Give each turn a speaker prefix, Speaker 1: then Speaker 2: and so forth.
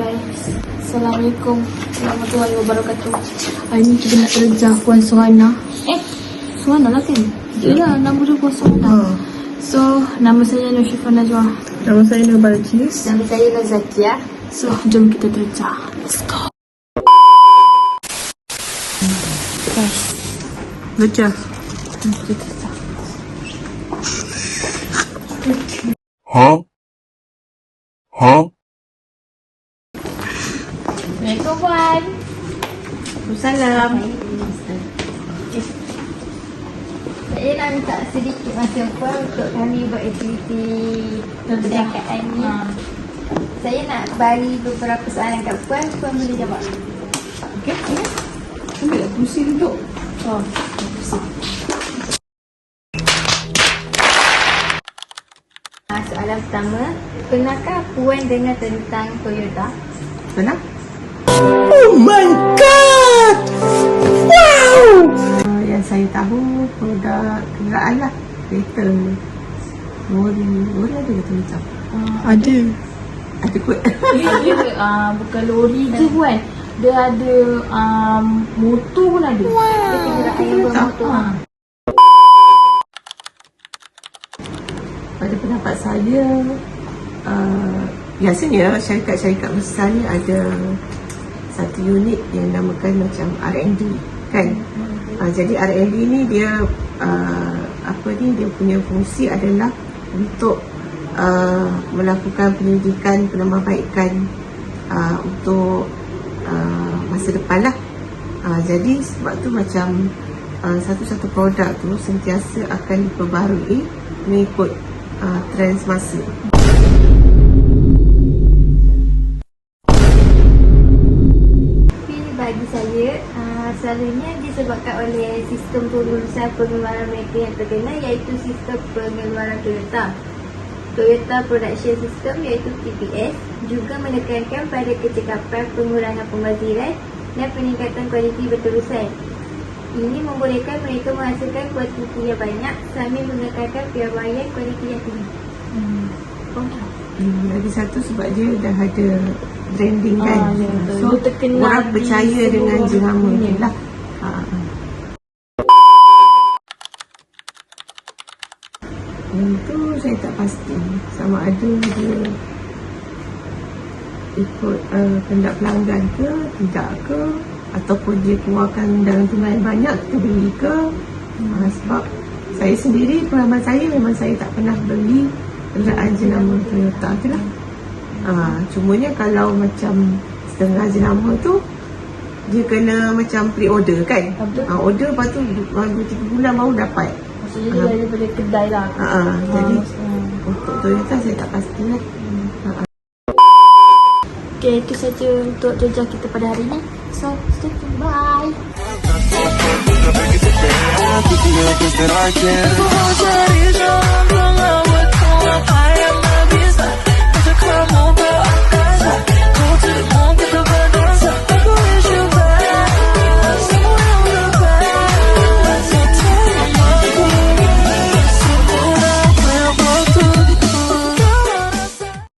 Speaker 1: guys. Assalamualaikum warahmatullahi wabarakatuh. Hari ni kita nak kerja Puan Suhana. Eh, Suhana lah kan? Yalah, nama dia Puan Suhana. So, nama saya Nur Najwa.
Speaker 2: Nama saya Nur Balkis.
Speaker 3: Nama saya Nur Zakia.
Speaker 1: So, jom kita kerja. Let's go. Guys, kita kerja.
Speaker 4: Huh? Huh?
Speaker 1: Assalamualaikum Puan.
Speaker 2: Salam.
Speaker 3: Saya nak minta sedikit masa puan untuk kami buat aktiviti perniagaan ni.
Speaker 1: Ha.
Speaker 3: Saya nak bagi beberapa soalan kat puan, puan boleh jawab.
Speaker 2: Okey. Ambil kursi duduk.
Speaker 1: Oh,
Speaker 3: Ha, soalan pertama, pernahkah puan dengar tentang Toyota?
Speaker 2: Pernah? Oh my god! Wow! Uh, yang saya tahu produk kenderaan lah. Kereta. Lori. Lori ada ke macam? ada. Ada kot.
Speaker 1: dia uh, bukan lori je Puan. Dia ada um, motor pun ada.
Speaker 3: Dia kenderaan yang bermotor.
Speaker 1: Ha.
Speaker 2: Pada pendapat saya, uh, biasanya syarikat-syarikat besar ni ada satu unit yang namakan macam R&D kan. Uh, jadi R&D ni dia uh, apa ni dia punya fungsi adalah untuk uh, melakukan penyelidikan penambahbaikan uh, untuk uh, masa depan lah. Uh, jadi sebab tu macam uh, satu-satu produk tu sentiasa akan diperbaharui mengikut uh, trend semasa.
Speaker 3: Selalunya disebabkan oleh sistem pengurusan pengeluaran mereka yang terkenal iaitu sistem pengeluaran Toyota. Toyota Production System iaitu TPS juga menekankan pada kecekapan pengurangan pembaziran dan peningkatan kualiti berterusan. Ini membolehkan mereka menghasilkan kuantiti yang banyak sambil menekankan piawaian kualiti yang tinggi.
Speaker 1: Hmm. Oh,
Speaker 2: Hmm, lagi satu sebab dia dah ada branding kan.
Speaker 1: Ah, ya, betul.
Speaker 2: so
Speaker 1: terkenal
Speaker 2: orang percaya dengan jenama
Speaker 1: dunia.
Speaker 2: dia lah. Ha. Yang tu saya tak pasti sama ada dia ikut uh, kendak pelanggan ke tidak ke ataupun dia keluarkan dalam jumlah yang banyak kita beli ke uh, sebab saya sendiri pengalaman saya memang saya tak pernah beli kenderaan jenama Toyota je lah uh, cumanya kalau macam setengah jenama tu dia kena macam pre-order kan uh, order lepas tu 2-3 bulan baru dapat
Speaker 1: Maksudnya dia daripada kedai lah.
Speaker 2: uh, uh, jadi
Speaker 1: Hmm.
Speaker 2: untuk Toyota saya tak pasti lah
Speaker 1: Okay, itu saja untuk jejak kita pada hari ini. So, stay tuned. Bye.